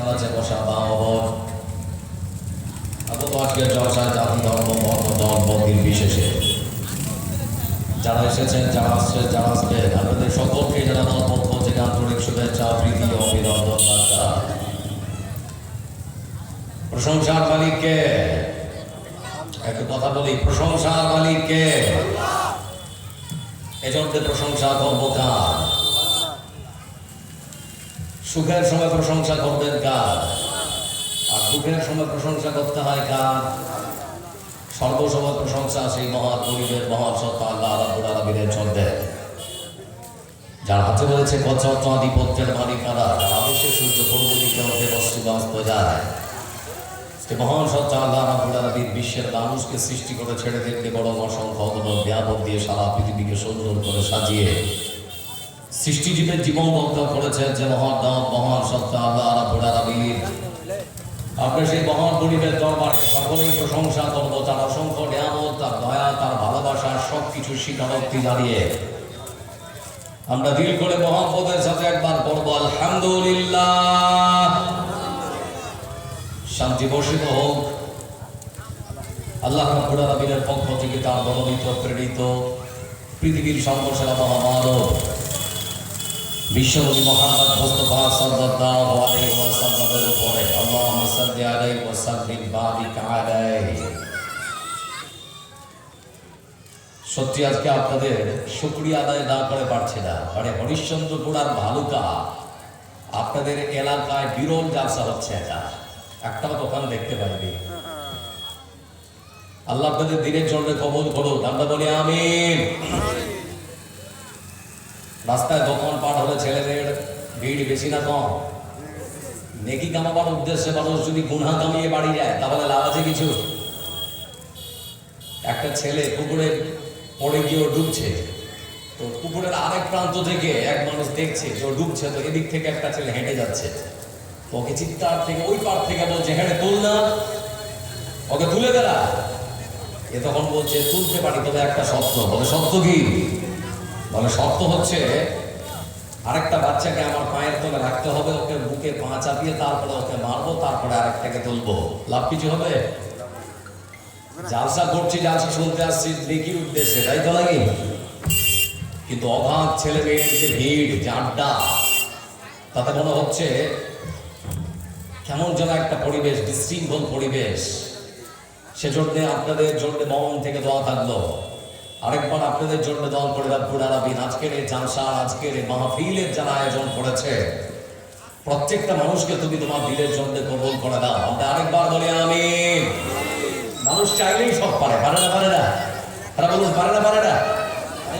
নামাজে বসা মা ও বোন আবু জাতি ধর্ম বর্ণ দল, বন্দির বিশেষে। যারা এসেছেন, যারা আসছেন, যারা আসবেন, আপনাদের সকলকে আন্তরিক শুভেচ্ছা, প্রীতি, অভিনন্দন বার্তা প্রশংসার মালিককে। একটু কথা বলি প্রশংসার মালিককে। এজন্য প্রশংসা করব কার? সুখের সময় প্রশংসা করবেন কার? আর দুঃখের সময় প্রশংসা করতে হয় কার? সর্বসময় প্রশংসা সেই মহা গরিবের মহা সত্তা আল্লাহ ছন্দে। যার হাতে রয়েছে কচ্ছত্র আধিপত্যের মালিকারা আদেশে সূর্য পূর্ব দিকে ওঠে অস্ত যায় সে মহান সত্তা আল্লাহ রাব্বুল আলামিন বিশ্বের মানুষকে সৃষ্টি করে ছেড়ে দিতে বড় অসংখ্য অগণন ব্যাপক দিয়ে সারা পৃথিবীকে সুন্দর করে সাজিয়ে সৃষ্টিজীবের জীবন রক্ষা করেছেন যে মহান নাম মহান সত্তা আল্লাহ রাব্বুল আলামিন। আপনি সেই মহান গরিবের দরবারে সকলেই প্রশংসা করব, তার অসংখ্য নিয়ামত, তার দয়া, তার ভালোবাসা সব কিছু স্বীকারোক্তি জানিয়ে। আমরা দিল করে মহাপদের সাথে একবার পড়ব আলহামদুলিল্লাহ। শান্তি বর্ষিত হোক। আল্লাহ রাব্বুল আলামিনের পক্ষ থেকে তার মনোনীত প্রেরিত, পৃথিবীর সর্বসেরা মহামানব। বিশ্বনবী মোহাম্মদ মুস্তাফা সাল্লাল্লাহু আলাইহি ওয়াসাল্লামের উপরে আল্লাহুম্মা সাল্লি আলাইহি ওয়া সাল্লিম আলাইহি। সত্যি আজকে আপনাদের শুকরিয়া আদায় না করে পারছি না। মানে হরিশ্চন্দ্রপুর আর ভালুকা, আপনাদের এলাকায় বিরল জালসা হচ্ছে এটা। একটাও দোকান দেখতে পাইনি। আল্লাহ আপনাদের দিনের জন্য কবল করুন। আমরা বলি আমিন। রাস্তায় দোকান পাট হলে ছেলেদের ভিড় বেশি না কম। নেকি কামাবার উদ্দেশ্যে মানুষ যদি গুনহা কামিয়ে বাড়ি যায় তাহলে লাভ আছে কিছু? একটা ছেলে পুকুরে পড়ে গিয়ে ডুবছে। তো পুকুরের আরেক প্রান্ত থেকে এক মানুষ দেখছে যে ও ডুবছে, তো এদিক থেকে একটা ছেলে হেঁটে যাচ্ছে। ওকে চিৎকার থেকে, ওই পার থেকে বলছে, হেঁটে তুল না। ওকে তুলে দেরা এ তখন বলছে, তুলতে পারি, তবে একটা শর্ত। বলে শর্ত কি? বলে শর্ত হচ্ছে আরেকটা বাচ্চাকে আমার পায়ের তলে রাখতে হবে, ওকে বুকে পা চাপিয়ে তারপরে ওকে মারবো, তারপরে আরেকটাকে তুলবো। লাভ কিছু হবে? জালসা করছি, জালসা শুনতে আসছি নেকির উদ্দেশ্যে, তাই তো নাকি কিন্তু অভাব ছেলে মেয়ের যে ভিড়, যে আড্ডা, তাতে মনে হচ্ছে কেমন যেন একটা পরিবেশ, বিশৃঙ্খল পরিবেশ। সেজন্য আপনাদের জন্য মন থেকে দোয়া থাকল। আরেকবার আপনাদের জন্য দল করে রাব্বুল আলামিন আজকের এই জালসা আজকের এই মাহফিলের যারা আয়োজন করেছে প্রত্যেকটা মানুষকে তুমি তোমার দিলের জন্য কবুল করে দাও। আমরা আরেকবার বলি আমিন। মানুষ চাইলেই সব পারে পারে না পারে না? তারা বলুন পারে না পারে না? আমি।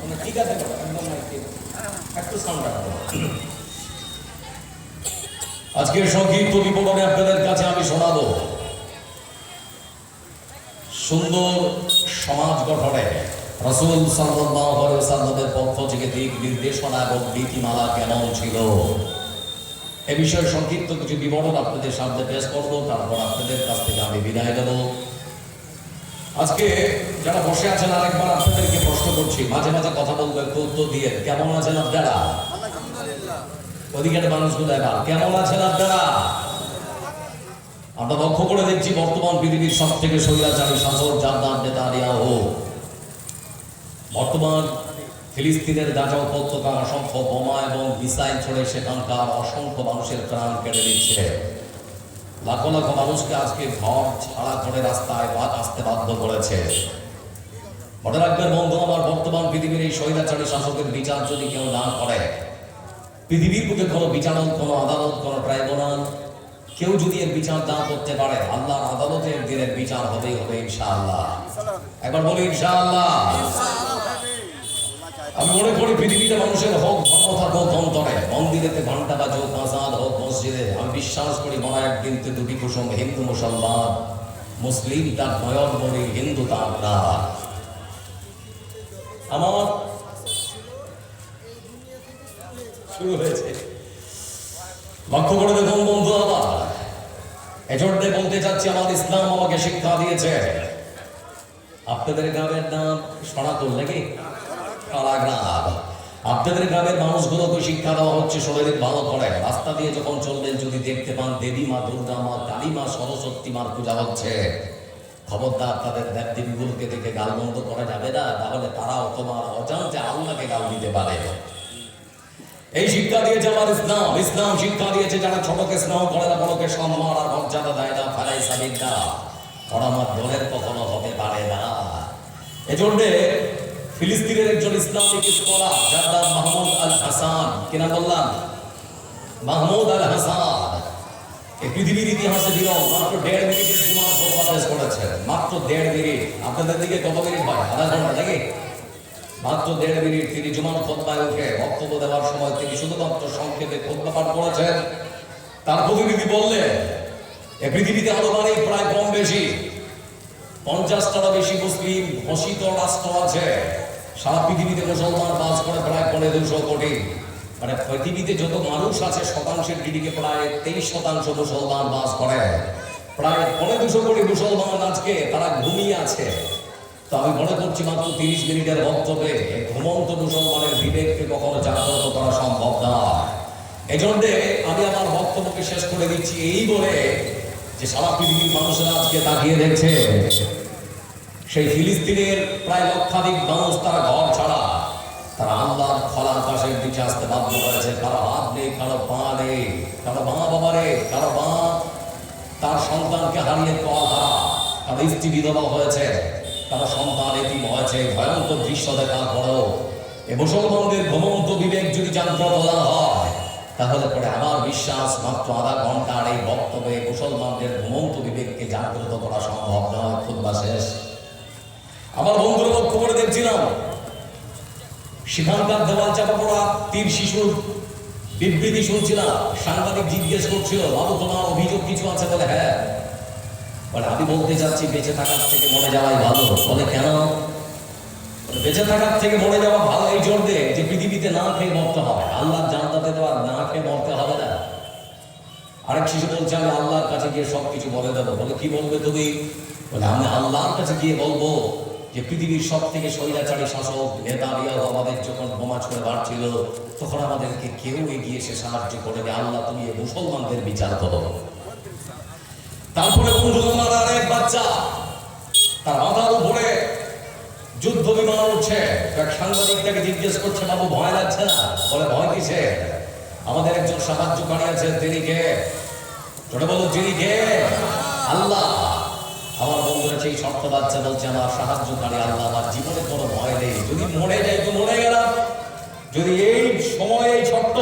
মানে ঠিক আছে বলো, একদম like it। একটু সাউন্ড আজকের সংক্ষিপ্ত আপনাদের কাছে আমি শোনাবো। সুন্দর সমাজ গঠনে রসুল সাল্লামের পক্ষ থেকে দিক নির্দেশনা এবং নীতিমালা কেমন ছিল? এ বিষয়ে সংক্ষিপ্ত কিছু বিবরণ আপনাদের সামনে পেশ করব তারপর আপনাদের কাছ থেকে আমি বিদায় দেব আজকে যারা বসে আছেন আরেকবার আপনাদেরকে প্রশ্ন করছি মাঝে মাঝে কথা বলব একটু উত্তর দিয়ে কেমন আছেন আপনারা? ওদিকের মানুষগুলো এবার কেমন আছেন আপনারা? আমরা লক্ষ্য করে দেখছি বর্তমান পৃথিবীর সব থেকে স্বৈরাচারী শাসক যার নাম নেতানিয়াহু। বর্তমান ফিলিস্তিনের গাজা উপত্যকা অসংখ্য বোমা এবং মিসাইল ছড়ে সেখানকার অসংখ্য মানুষের প্রাণ কেড়ে দিচ্ছে লাখো লাখো মানুষকে আজকে ঘর ছাড়া করে রাস্তায় আসতে বাধ্য করেছে। মনে রাখবেন বন্ধু আমার বর্তমান পৃথিবীর এই স্বৈরাচারী শাসকের বিচার যদি কেউ না করে, পৃথিবীর বুকে কোনো বিচারক, কোনো আদালত, কোনো ট্রাইব্যুনাল কেউ যদি এর বিচার না করতে পারে, আল্লাহর আদালতের দিনের বিচার হবেই হবে ইনশাআল্লাহ। একবার বলি ইনশাআল্লাহ। আমি মনে করি পৃথিবীতে মানুষের হোক, ধর্ম থাকুক অন্তরে। মন্দিরেতে ঘণ্টা বাজুক আজাদ হোক, মসজিদে। আমি বিশ্বাস করি মনে একদিন তো দুটি কুসুম, হিন্দু, মুসলমান, মুসলিম তার নয়ন মনি হিন্দু তার প্রাণ। আমার শুরু হয়েছে। লক্ষ্য করে দেখুন বন্ধু এজন্যে বলতে চাচ্ছি, আমার ইসলাম আমাকে শিক্ষা দিয়েছে। আপনাদের গ্রামের নাম সনাতন নাকি? আপনাদের গ্রামের মানুষগুলোকে শিক্ষা দেওয়া হচ্ছে শরীরে ভালো করে। রাস্তা দিয়ে যখন চলবেন যদি দেখতে পান, দেবী মা, দুর্গা মা, কালী মা, সরস্বতী মার পূজা হচ্ছে। খবরদার তাদের দেব দেবীগুলোকে দেখে গাল বন্ধ করা যাবে না, তাহলে তারাও তোমার অজান্তে আল্লাহকে গাল দিতে পারে। এই শিক্ষা দিয়েছে আমার ইসলাম। ইসলাম শিক্ষা দিয়েছে যারা ছোটকে স্নেহ করে না বড়কে সম্মান আর মর্যাদা দেয় না ফেলাই সাবিদা আমার দলের কখনো হতে পারে না। এজন্যে ফিলিস্তিনের একজন ইসলামিক স্কলার, যার নাম মাহমুদ আল হাসান কিনা বললাম? মাহমুদ আল হাসান। পৃথিবীর ইতিহাসে মাত্র দেড় খোদবা পেশ করেছেন মাত্র দেড় মিনিট। আপনাদের দিকে কত মিনিট হয়? আধা ঘণ্টা নাকি? মাত্র দেড় মিনিট তিনি জুমার খোদবায় উঠে বক্তব্য দেওয়ার সময় তিনি শুধুমাত্র সংক্ষেপে খোদবা পাঠ করেছেন। তার প্রতিনিধি বললেন এ পৃথিবীতে আনুমানিক প্রায় কম বেশি। পঞ্চাশটারও বেশি মুসলিম, ঘোষিত রাষ্ট্র আছে। সারা পৃথিবীতে মুসলমান বাস করে প্রায় পনেরো দুশো কোটি। মানে পৃথিবীতে যত মানুষ আছে, শতাংশের দিকে প্রায় তেইশ শতাংশ মুসলমান বাস করে। প্রায় পনেরো দুশো কোটি মুসলমান আজকে তারা ঘুমিয়ে আছে। তো আমি মনে করছি মাত্র তিরিশ মিনিটের বক্তব্যে ঘুমন্ত মুসলমানের বিবেককে কখনো জাগ্রত করা সম্ভব নয় এজন্যে আমি আমার বক্তব্যকে শেষ করে দিচ্ছি এই বলে যে সারা পৃথিবীর মানুষেরা আজকে তাকিয়ে দেখছে, সেই ফিলিস্তিনের প্রায় লক্ষাধিক মানুষ তারা ঘর ছাড়া, তারা আল্লাহর খোলা আকাশের দিকে আসতে বাধ্য হয়েছে। কারও হাত নেই, কারও পা নেই, কারও মা বাবা নেই, কারও মা তার সন্তানকে হারিয়ে কথা কারও স্ত্রী বিধবা হয়েছে। কারও সন্তান এতিম হয়েছে ভয়ঙ্কর দৃশ্য দেখার পরেও। এ মুসলমানদের ভ্রমন্ত বিবেক যদি জাগ্রত না হয়, তাহলে পরে আমার বিশ্বাস মাত্র আধা ঘণ্টার এই বক্তব্যে মুসলমানদের ভ্রমন্ত বিবেককে জাগ্রত করা সম্ভব নয় খুদ্া শেষ। আমার বন্ধুরা লক্ষ্য করে দেখছিলাম, সেখানকার দেওয়াল চাপা পড়া তীর শিশুর বিবৃতি শুনছিলাম, সাংবাদিক জিজ্ঞেস করছিল, বাবু, তোমার অভিযোগ কিছু আছে বলে? হ্যাঁ। বলে আমি বলতে চাচ্ছি বেঁচে থাকার থেকে মরে যাওয়াই ভালো। বলে, কেন? বেঁচে থাকার থেকে মরে যাওয়া ভালো এই জন্য যে পৃথিবীতে না খেয়ে মরতে হবে। আল্লাহ জানতাতে তো আর না খেয়ে মরতে হবে না। আরেক শিশু বলছে, আমি আল্লাহর কাছে গিয়ে সব কিছু বলে দেবো। বলে, কি বলবে তুমি? বলে, আমি আল্লাহর কাছে গিয়ে বলব যে পৃথিবীর সব থেকে স্বৈরাচারী শাসক নেতা বিয়াও আমাদের যখন বোমা ছুড়ে বাড়ছিল তখন আমাদেরকে কেউ এগিয়ে এসে সাহায্য করে যে আল্লাহ, তুমি মুসলমানদের বিচার করো। তারপরে আমার এক বাচ্চা। তার মাথার উপরে যুদ্ধ বিমান উঠছে। এক সাংবাদিক তাকে জিজ্ঞেস করছে, বাবু, ভয় লাগছে না? বলে, ভয় কিসে? আমাদের একজন সাহায্যকারী আছে তিনি কে? ছোট বলো যিনি কে? আল্লাহ। আমার বন্ধুরা সেই শর্ত বাচ্চা বলছে, আমার সাহায্য সাহায্যকারী আল্লাহ, আমার জীবনে কোনো ভয় নেই। যদি মরে যাই তো মরে গেলাম। যদি এই সময়ে এই ছোট্ট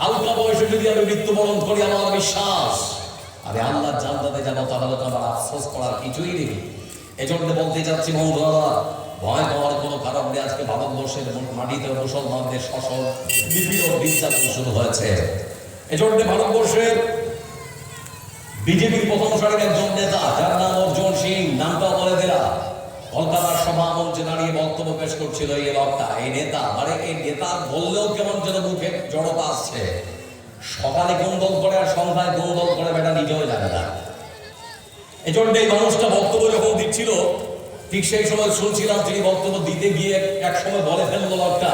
হালকা বয়সে যদি আমি মৃত্যুবরণ করি, আমার বিশ্বাস আমি আল্লাহর জান্নাতে যাব তাহলে তো আমার আফসোস করার কিছুই নেই। এজন্য বলতে চাচ্ছি বন্ধুরা ভয় পাওয়ার কোনো কারণ নেই। আজকে ভারতবর্ষের মাটিতে মুসলমানদের শোষণ বিভিন্ন নির্যাতন শুরু হয়েছে। এজন্য ভারতবর্ষের বিজেপির প্রথম সারির একজন নেতা, যার নাম অর্জুন সিং নামটা বলে দিলা কলকাতার সভা মঞ্চে দাঁড়িয়ে বক্তব্য পেশ করছিল এই লোকটা। এই নেতা মানে এই নেতা বললেও কেমন যেন মুখে জড়তা আসছে। সকালে গোন্দল করে আর সন্ধ্যায় গোন্দল করে বেটা নিজেও জানে না। এজন্য এই মানুষটা বক্তব্য যখন দিচ্ছিল, ঠিক সেই সময় শুনছিলাম তিনি বক্তব্য দিতে গিয়ে এক সময় বলে ফেলল লোকটা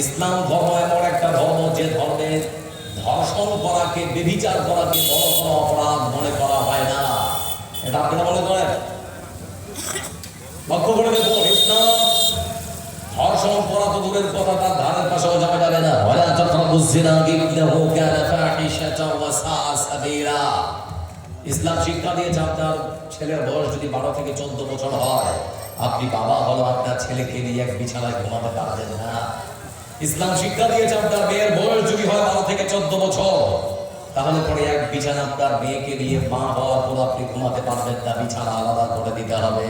ইসলাম ধর্ম এমন একটা ধর্ম যে ধর্মের ধর্ষণ করাকে, বেবিচার করাকে বড় কোনো অপরাধ মনে করা হয় না। এটা আপনারা মনে করেন? লক্ষ্য করে দেখুন ইসলাম ধর্ষণ করা তো দূরের কথা, তার ধারের পাশেও যাওয়া যাবে না। ওয়ালা তাকরাবু ইন্নাহু কানা ফাহিশাতাও ওয়া সাআ সাবিলা ইসলাম শিক্ষা দিয়েছে আপনার ছেলের বয়স যদি বারো থেকে চোদ্দ বছর হয়, আপনি বাবা হলো আপনার ছেলেকে নিয়ে এক বিছানায় ঘুমাতে পারবেন না। ইসলাম শিক্ষা দিয়েছে আপনার মেয়ের বয়স যদি হয় বারো থেকে চোদ্দ বছর, তাহলে পরে এক বিছানা আপনার মেয়েকে নিয়ে মা হওয়ার পর আপনি ঘুমাতে পারবেন না, বিছানা আলাদা করে দিতে হবে।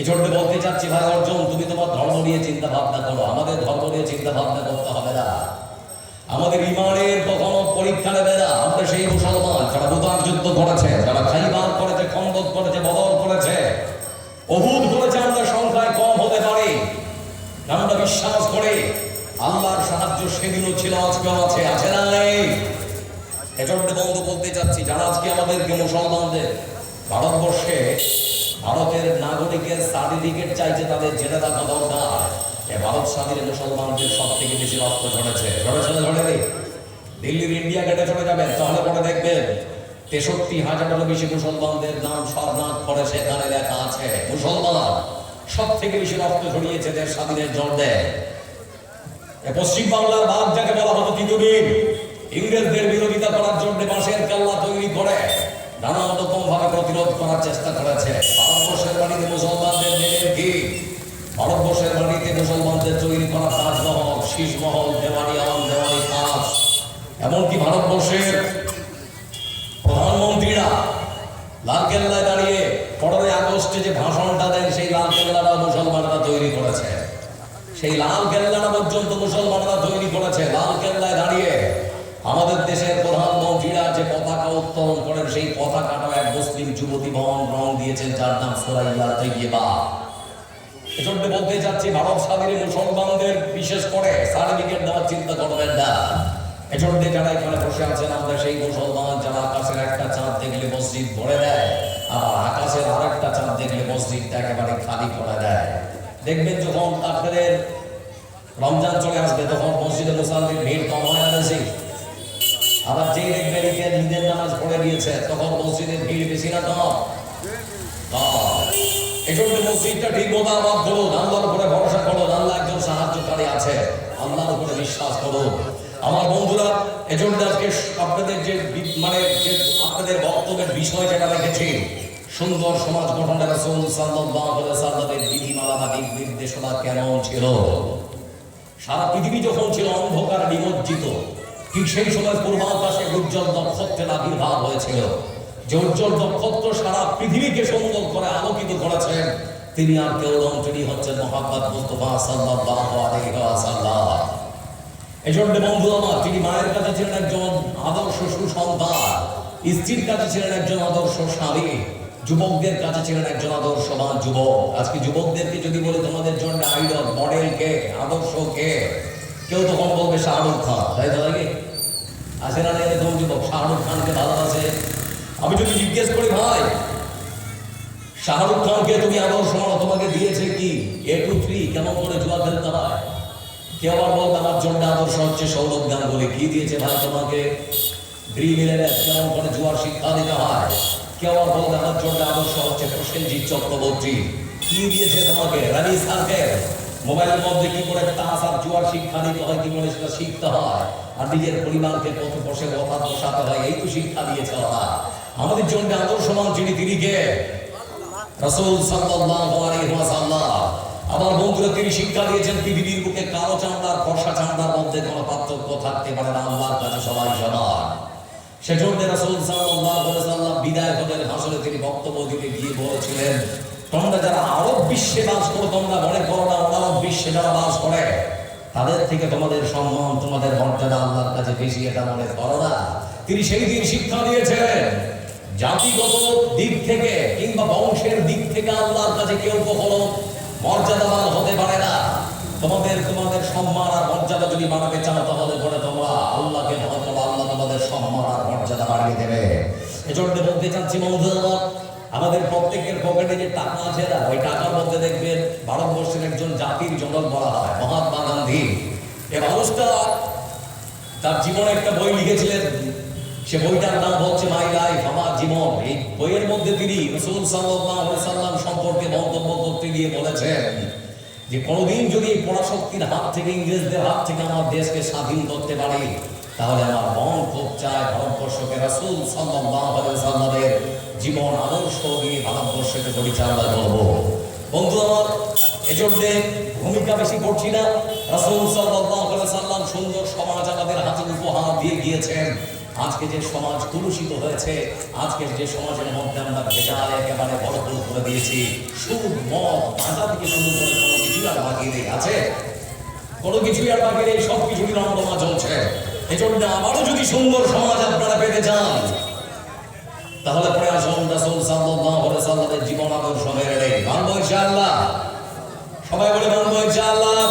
এই জন্য বলতে চাচ্ছি, ভাই অর্জুন, তুমি তোমার ধর্ম নিয়ে চিন্তা ভাবনা করো। আমাদের ধর্ম নিয়ে চিন্তা ভাবনা করতে হবে না। আমাদের ইমানের কখনো পরীক্ষা নেবে না। আমরা সেই মুসলমান যারা বুদার যুদ্ধ করেছে, যারা খাইবার করেছে, খন্দক করেছে, বদল করেছে। অহুদ করেছে আমরা সংখ্যায় কম হতে পারে। আমরা বিশ্বাস করে, আল্লাহর সাহায্য সেদিনও ছিল, আজকেও আছে আছে না নেই? এজন্য বন্ধু বলতে চাচ্ছি, যারা আজকে আমাদেরকে মুসলমানদের ভারতবর্ষে ভারতের নাগরিকের সার্টিফিকেট চাইছে তাদের জেনে রাখা দরকার। ভারত স্বাধীন মুসলমানদের সব থেকে বেশি রক্ত ঝরেছে। ঝরেছে ঝরেনি দিল্লির ইন্ডিয়া গেটে চলে যাবেন, তাহলে পরে দেখবেন। তেষট্টি হাজারেরও বেশি মুসলমানদের নাম স্বর্ণাক করে সেখানে লেখা আছে। মুসলমান সব থেকে বেশি রক্ত ঝরিয়েছে দেশ স্বাধীনের জন্যে। পশ্চিম বাংলার বাদ যাকে বলা হতো তিতুমির ইংরেজদের বিরোধিতা করার জন্য বাঁশের কাল্লা তৈরি করে। নানা রকম ভাবে প্রতিরোধ করার চেষ্টা করেছে। ভারতবর্ষের বাড়িতে মুসলমানদের নেমের কি ভারতবর্ষের বাড়িতে মুসলমানদের তৈরি করা তাজমহল, শীষমহল দেওয়ানিয়াম দেওয়ানি তাজ এমনকি ভারতবর্ষের প্রধানমন্ত্রীরা লালকেল্লায় দাঁড়িয়ে পনেরোই আগস্টে যে ভাষণটা দেন, সেই লালকেল্লাটা মুসলমানরা তৈরি করেছে। সেই লাল কেল্লাটা পর্যন্ত মুসলমানরা তৈরি করেছে। লাল কেল্লায় দাঁড়িয়ে আমাদের দেশের প্রধানমন্ত্রীরা যে পতাকা উত্তোলন করেন সেই পতাকাটা এক মুসলিম যুবতী ভবন রং দিয়েছেন, যার নাম সোরাইয়া তৈবা এজন্য বলতে চাচ্ছি ভারত স্বাধীনে মুসলমানদের বিশেষ করে সার্টিফিকেট দেওয়ার চিন্তা করবেন না। এজন্য যারা এখানে বসে আছেন, আমরা সেই মুসলমান যারা আকাশের একটা চাঁদ দেখলে মসজিদ ভরে দেয়, আবার আকাশের আরেকটা চাঁদ দেখলে মসজিদটা একেবারে খালি করে দেয়। দেখবেন যখন তাদের রমজান চলে আসবে, তখন মসজিদে মুসলমানের ভিড় কম হয় না আবার যেই দেখবেন ঈদের ঈদের নামাজ পড়ে দিয়েছে তখন মসজিদের ভিড় বেশি না এই জন্য মসজিদটা ঠিক মতো আবাদ করুন আল্লাহর উপরে ভরসা করুন আল্লাহ একজন সাহায্যকারী আছে আল্লাহর উপরে বিশ্বাস করুন। আমার বন্ধুরা এজন্য আজকে আপনাদের যে মানে যে আপনাদের বক্তব্যের বিষয় যেটা রেখেছি সুন্দর সমাজ গঠনের রাসূল সাল্লাল্লাহু আলাইহি সাল্লামের বিধিমালা বা দিক নির্দেশনা কেমন ছিল? সারা পৃথিবী যখন ছিল অন্ধকার নিমজ্জিত ঠিক সেই সময় পূর্বাকাশে উজ্জ্বল নক্ষত্রের আবির্ভাব হয়েছিল, যে উজ্জ্বল নক্ষত্র সারা পৃথিবীকে সুন্দর করে আলোকিত করেছেন, তিনি আর কেউ নন, তিনি হচ্ছেন মুস্তফা আলাইহি ওয়াসাল্লাম। এজন্য বন্ধু আমার, তিনি মায়ের কাছে ছিলেন একজন আদর্শ সুসন্তান স্ত্রীর কাছে ছিলেন একজন আদর্শ স্বামী, যুবকদের কাছে ছিলেন একজন আদর্শবান যুবক। আজকে যুবকদেরকে যদি বলে, তোমাদের জন্য আইডল মডেল কে, আদর্শ কে? কেউ তখন বলবে শাহরুখ খান, তাই তো নাকি? আছে না এরকম যুবক শাহরুখ খানকে ভালোবাসে আমি যদি জিজ্ঞেস করি, ভাই শাহরুখ খানকে তুমি আদর্শ মানো তোমাকে দিয়েছে কি? এ টু থ্রি কেমন করে জুয়া খেলতে হয় কেউ আবার বলতে আমার জন্য আদর্শ হচ্ছে সৌরভ গাঙ্গুলি। কি দিয়েছে ভাই তোমাকে? ড্রিম ইলেভেন কেমন করে জুয়ার শিক্ষা দিতে হয়? কেউ আবার বলতে আমার জন্য আদর্শ হচ্ছে প্রসেনজিৎ চক্রবর্তী। কি দিয়েছে তোমাকে? রানি সারকে। মোবাইলের মধ্যে কি করে তাস আর জুয়ার শিক্ষা দিতে হয় কি করে সেটা শিখতে হয়, আর নিজের পরিবারকে কত বসে কথা বসাতে হয়, এই তো শিক্ষা দিয়েছে ওরা আমাদের জন্য আদর্শমান যিনি তিনি কে? রাসূল সাল্লাল্লাহু আলাইহি ওয়াসাল্লাম। আমার বন্ধুরা, তিনি শিক্ষা দিয়েছেন, পৃথিবীর বুকে কালো চামড়ার ফর্সা চামড়ার মধ্যে কোনো পার্থক্য থাকতে পারে না, আল্লাহর কাছে সবাই সমান। সেজন্য রাসূল সাল্লাল্লাহু আলাইহি ওয়াসাল্লাম বিদায় হজের হাসরে তিনি বক্তব্য দিতে গিয়ে বলেছিলেন তোমরা যারা আরব বিশ্বে বাস করো, তোমরা মনে করো না আরব বিশ্বে যারা বাস করে, তাদের থেকে তোমাদের সম্মান, তোমাদের মর্যাদা আল্লাহর কাছে বেশি, এটা মনে করো না। তিনি সেই দিন শিক্ষা দিয়েছিলেন, জাতিগত দিক থেকে কিংবা বংশের দিক থেকে আল্লাহর কাছে কেউ কখনো মর্যাদাবান হতে পারে না। তোমাদের তোমাদের সম্মান আর মর্যাদা যদি বাড়াতে চাও, তাহলে পরে তোমরা আল্লাহকে ভয় করো, আল্লাহ তোমাদের সম্মান আর মর্যাদা বাড়িয়ে দেবে। এজন্য বলতে চাচ্ছি বন্ধু আমাদের প্রত্যেকের পকেটে যে টাকা আছে না, ওই টাকার মধ্যে দেখবেন ভারতবর্ষের একজন জাতির জনক বলা হয়, মহাত্মা গান্ধী। এ মানুষটা তার জীবনে একটা বই লিখেছিলেন। সে বইটার নাম হচ্ছে মাই লাইফ, আমার জীবন। এই বইয়ের মধ্যে তিনি রসুল সাল্লাহ সাল্লাম সম্পর্কে মন্তব্য করতে গিয়ে বলেছেন যে কোনোদিন যদি এই পরাশক্তির হাত থেকে, ইংরেজদের হাত থেকে আমার দেশকে স্বাধীন করতে পারি, তাহলে আমার মন খুব চায় ভারতবর্ষকে রসুল সাল্লামের জীবন আদর্শ দিয়ে ভারতবর্ষকে পরিচালনা করব। বন্ধু আমার, এজন্যে ভূমিকা বেশি করছি না। রাসূল সাল্লাম সুন্দর সমাজ আমাদের হাতে উপহার দিয়ে গিয়েছেন। আজকে যে সমাজ কলুষিত হয়েছে আজকের যে সমাজের মধ্যে আমরা ভেজাল একেবারে ভরপুর করে দিয়েছি, সুদ, মদ গাঁজা থেকে শুরু করে কোনো কিছু আর বাকি নেই, আছে? কোনো কিছুই আর বাকি নেই সব কিছুই রমরমা চলছে। এজন্য আবারও যদি সুন্দর সমাজ আপনারা পেতে চান, তাহলে পরে আসুন রাসূল সাল্লাল্লাহু আলাইহি সাল্লামের জীবন আদর্শ মেনে নেই মানবো ইনশাআল্লাহ। সবাই বলে মানবো ইনশাআল্লাহ।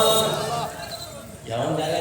যেমন জায়গায়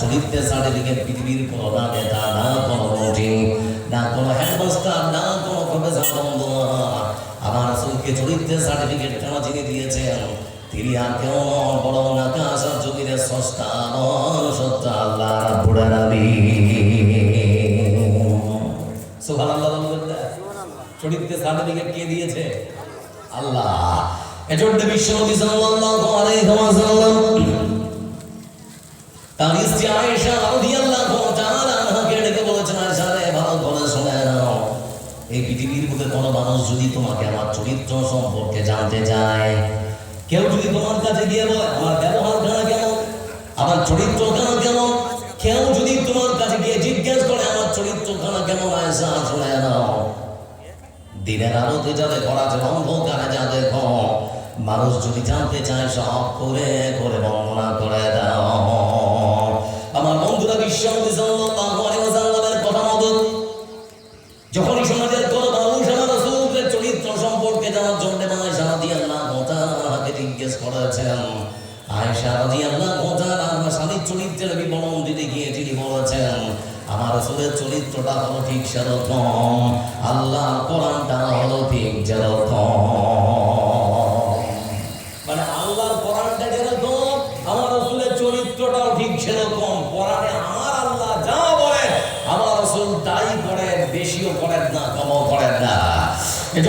চরিত্রের সার্টিফিকেট পৃথিবীর কোন না নেতা না কোন মন্ত্রী না কোন হেডমাস্টার না কোন প্রফেসর আমার রাসূলকে চরিত্রের সার্টিফিকেট কেন যিনি দিয়েছেন, তিনি আর কেউ নন, বরং আকাশ আর জমিনের নন, সত্য আল্লাহ রাব্বুল সুবহানাল্লাহ বলবেন? চরিত্রের সার্টিফিকেট কে দিয়েছে? আল্লাহ। এজন্য বিশ্বনবী সাল্লাল্লাহু আলাইহি ওয়াসাল্লাম এই পৃথিবীর কোনো মানুষ যদি তোমাকে আমার চরিত্র সম্পর্কে জানতে চায়, কেউ যদি তোমার কাছে গিয়ে কেমন? আমার চরিত্র কেমন? কেউ যদি তোমার কাছে গিয়ে জিজ্ঞেস করে, আমার দিনের দেখো মানুষ যদি জানতে চায়, সব করে করে বর্ণনা করে দাও। বন্ধুরা বিশ্ব নবী সাল্লাল্লাহু আলাইহি ওয়াসাল্লামের কথা মতো যখনই সমাজের কোন মানুষ আমার রাসূলের চরিত্র সম্পর্কে জানার জন্য আয়েশা রাদিয়াল্লাহু তাআলাকে জিজ্ঞেস করেছেন, আয়েশা রাদিয়াল্লাহু তাআলা আমার স্বামীর চরিত্রের বিবরণ দিতে গিয়ে তিনি বলেছেন, আমার রাসূলের চরিত্রটা হলো ঠিক সেরকম আল্লাহ কোরআনটা হলো ঠিক যেরকম।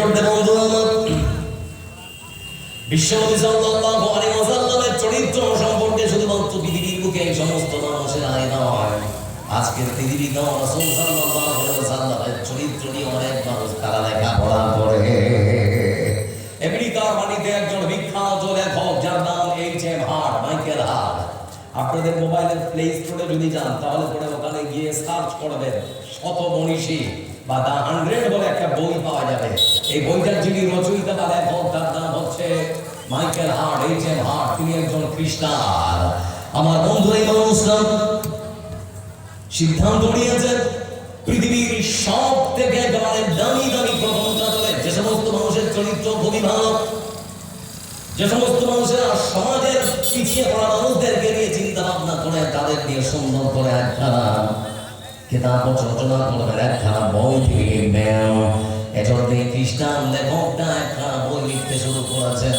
এজন্য বন্ধু আমার। বিশ্বনবী সাল্লাল্লাহু আলাইহি ওয়াসাল্লামের চরিত্র সম্পর্কে শুধুমাত্র পৃথিবীর বুকে এই সমস্ত মানুষের আয় নয় আজকের পৃথিবীতে রাসূল সাল্লাল্লাহু আলাইহি ওয়াসাল্লামের চরিত্র নিয়ে অনেক মানুষ তারা লেখাপড়া করে। আমেরিকার মাটিতে একজন বিখ্যাত লেখক যার নাম H M Hart, Michael Hart. আপনাদের মোবাইলের প্লে স্টোরে যদি যান, তাহলে পরে ওখানে গিয়ে সার্চ করবেন শত মনীষী বা দা হান্ড্রেড বলে একটা বই পাওয়া যাবে। এই বইটার যিনি রচয়িতা বা লেখক তার নাম হচ্ছে Michael Hart, H M Hart. তিনি একজন খ্রিস্টান আমার বন্ধু, এই মানুষটা সিদ্ধান্ত নিয়েছেন, পৃথিবীর সব থেকে একেবারে দামি দামি প্রথম কাতরে যে সমস্ত মানুষের চরিত্র খুবই ভালো যে সমস্ত মানুষেরা সমাজের পিছিয়ে পড়া মানুষদেরকে নিয়ে চিন্তা ভাবনা করে, তাদের নিয়ে সুন্দর করে একখানা। কিতাব রচনা করবেন একখানা বই তিনি লিখবেন এজন্য খ্রিস্টান লেখকটা একখানা বই লিখতে শুরু করেছেন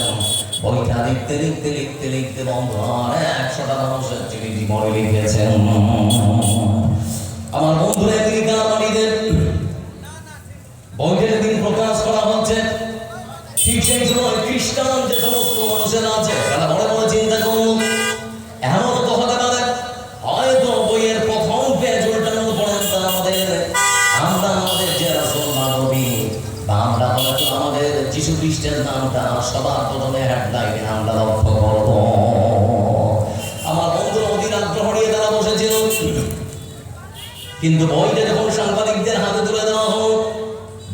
বইটা লিখতে লিখতে লিখতে লিখতে বন্ধ একশোটা মানুষের তিনি জীবনে লিখেছেন। আমার বন্ধুরা আমেরিকা বাড়িতে বইটা যেদিন প্রকাশ করা হচ্ছে। ঠিক সেই সময় খ্রিস্টান যে সমস্ত মানুষেরা আছে, তারা মনে চিন্তা কিন্তু বইটা যখন সাংবাদিকদের হাতে তুলে দেওয়া হলো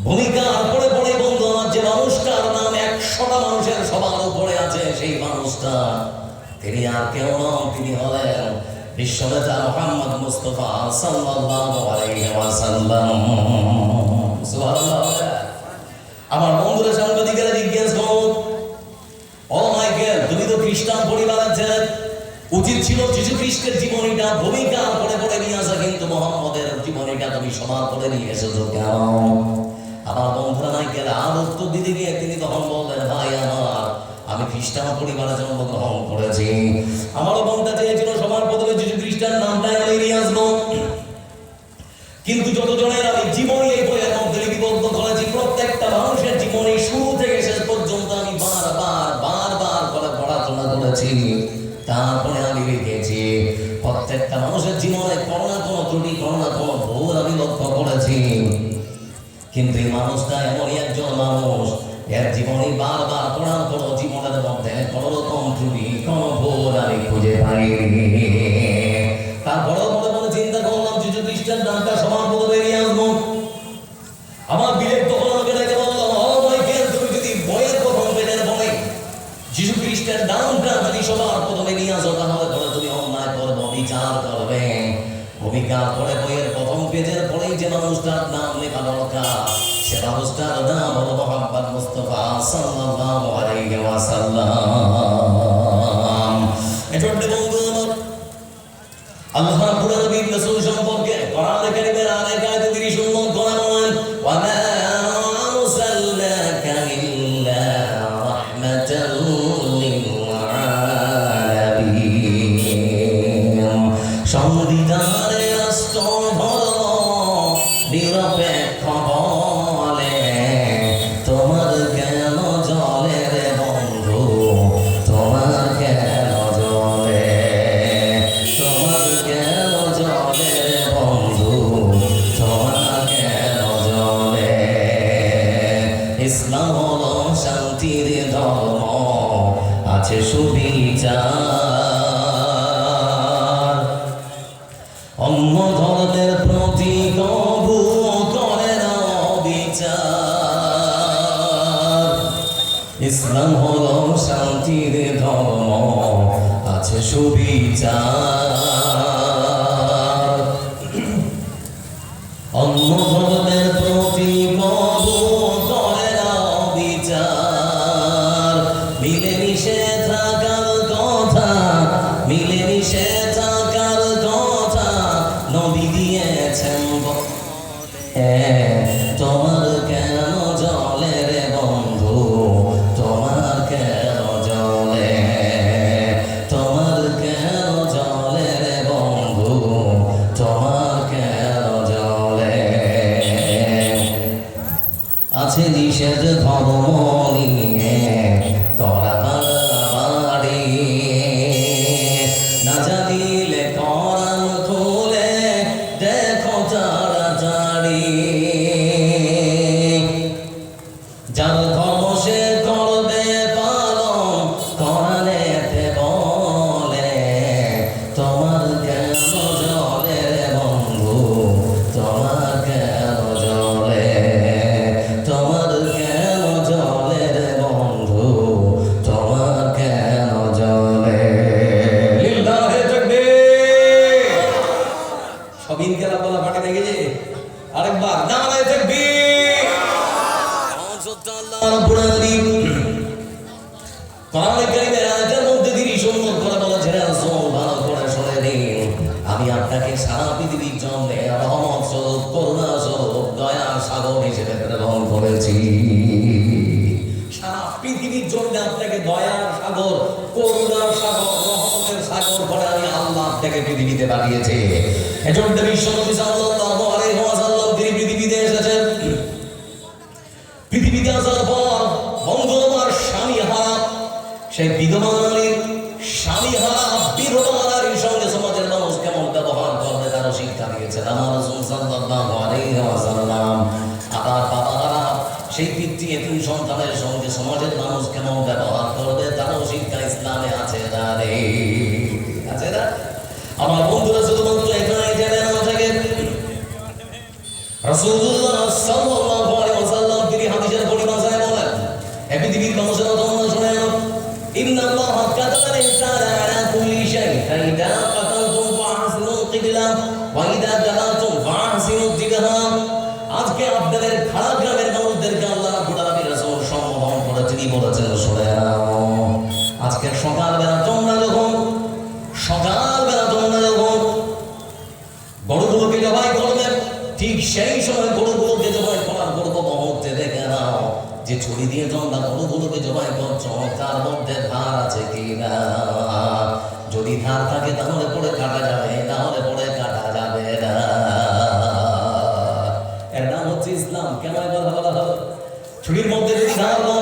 ভূমিকা পড়ে পড়ে বন্ধু আমার যে মানুষটার নাম একশোটা মানুষের সবার উপরে আছে, সেই মানুষটা। তিনি আর কেউ নন, তিনি হলেন বিশ্বনেতা মুস্তফা আমার বন্ধুরা, সাংবাদিকেরা জিজ্ঞেস মাইকেল, তুমি তো খ্রিস্টান পরিবারের ছেলে উচিত ছিল যীশু খ্রিস্টের জীবনীটা ভূমিকা পড়ে পড়ে নিয়ে আসা, কিন্তু মোহাম্মদের জীবনীটা তুমি সমান করে নিয়ে এসেছ কেন? আমার বন্ধুরা নাই গেলে আর উত্তর দিতে গিয়ে তিনি তখন বললেন, ভাই আমার, আমি খ্রিস্টান পরিবারে জন্মগ্রহণ করেছি। আমারও মনটা চেয়েছিল সমান প্রথমে যিশু খ্রিস্টান নামটা আমি নিয়ে আসব। কিন্তু যতজনের আমি জীবন এই বইয়ের মধ্যে লিপিবদ্ধ করেছি, প্রত্যেকটা মানুষের জীবনী শুরু থেকে শেষ পর্যন্ত আমি বারবার বারবার করে পড়াশোনা করেছি। মানুষের জীবনে কোনো না কোনো ত্রুটি কোনো না কোনো ভুল আমি লক্ষ্য করেছি। কিন্তু এই মানুষটা এমনই একজন মানুষ, এর জীবনে বারবার কোরআন কোনো জীবনের মধ্যে কোনো রকম ত্রুটি, কোনো নিরপে বিচার। অন্ধদের প্রতি করে না মিলেমিশে সন্তানের যে ছুরি দিয়ে তোমরা গরুগুলোকে জমায় করছ তার মধ্যে ধার আছে কি না যদি ধার থাকে, তাহলে পড়ে কাটা যাবে, তাহলে পড়ে কাটা যাবে না। এর নাম হচ্ছে ইসলাম। কেন এবার বলা হলো? মধ্যে যদি ধার না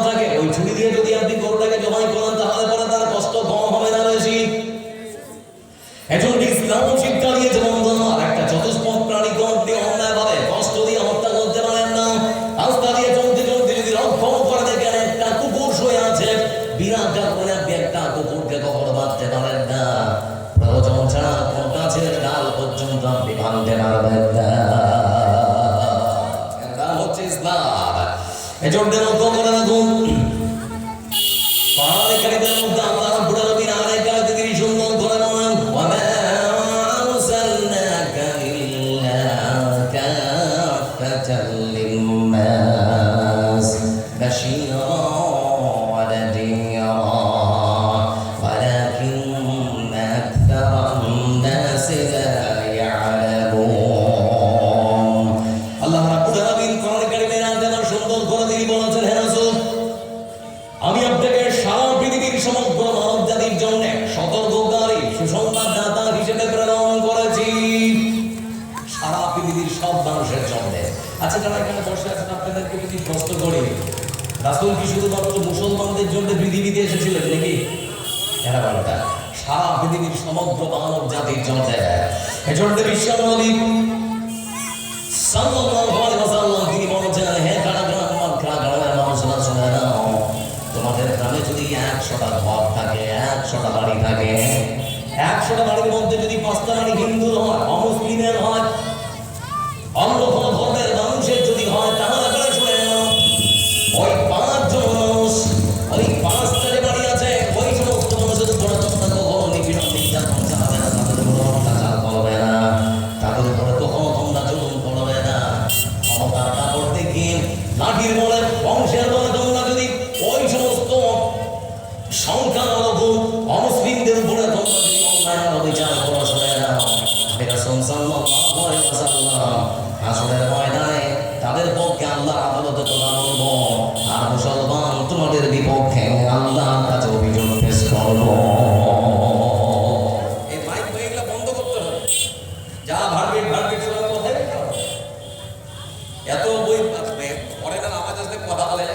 তোমাদের গ্রামে যদি একশোটা ঘর থাকে, একশোটা বাড়ি থাকে, একশোটা বাড়ির মধ্যে যদি পাঁচটা বাড়ি হিন্দুর হয়, অমুসলিমের হয় যা ভার্বেট ভার্বেট সব কথাই এত বই পরে না আমার সাথে কথা বলে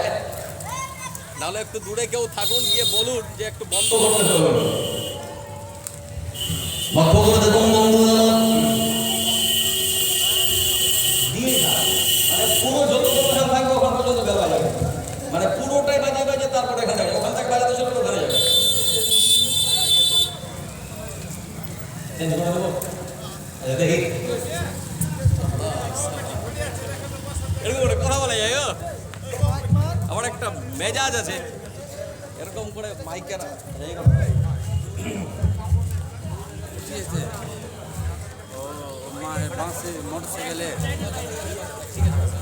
নাহলে একটু দূরে কেউ থাকুন, গিয়ে বলুন যে একটু বন্ধ করতে হবে। লক্ষ্য করে দেখুন বন্ধুরা মানে, মানে পুরোটাই বাজিয়ে বাজিয়ে তারপরে এখানে ওখান থেকে বাজাতে শুরু করে মেজাজ আছে। এরকম করে মাইকের ও মোটরসাইকেলে। ঠিক আছে।